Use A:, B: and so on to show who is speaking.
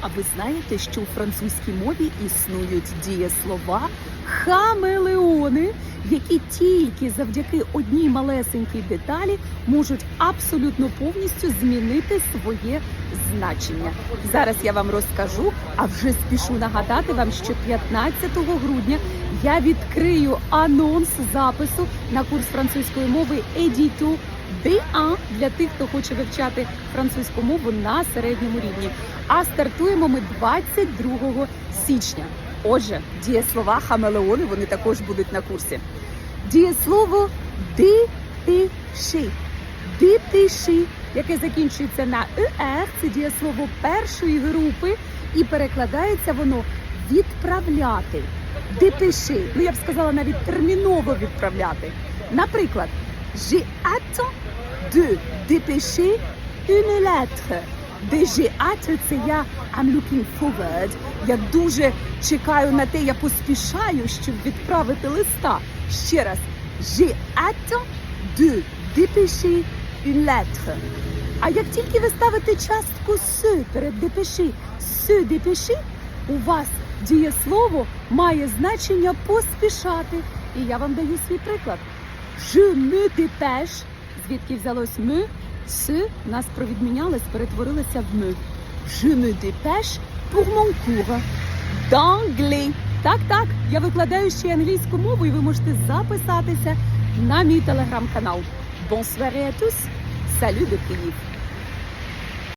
A: А ви знаєте, що у французькій мові існують дієслова хамелеони, які тільки завдяки одній малесенькій деталі можуть абсолютно повністю змінити своє значення. Зараз я вам розкажу, а вже спішу нагадати вам, що 15 грудня я відкрию анонс запису на курс французької мови Едіту B1 для тих, хто хоче вивчати французьку мову на середньому рівні. А стартуємо ми 22 січня. Отже, дієслова хамелеони вони також будуть на курсі. Дієслово дипиши. Дипиши, яке закінчується на «er», це дієслово першої групи, і перекладається воно відправляти. Депеши, ну я б сказала навіть терміново відправляти. Наприклад, j'ai hâte de dépêcher une lettre. J'ai hâte – це я I'm looking forward. Я дуже чекаю на те, я поспішаю, щоб відправити листа. Ще раз, j'ai hâte de dépêcher une lettre. А як тільки ви ставите частку «se» перед депеші, «se dépêcher», у вас дієслово має значення поспішати. І я вам даю свій приклад. Je me dépêche, звідки взялось ми, с нас провідмінялось, перетворилося в ми. Je me dépêche pour mon cours d'anglais. Так, так, я викладаю ще англійську мову, і ви можете записатися на мій телеграм-канал. Bonsoir à tous! Salut de Київ!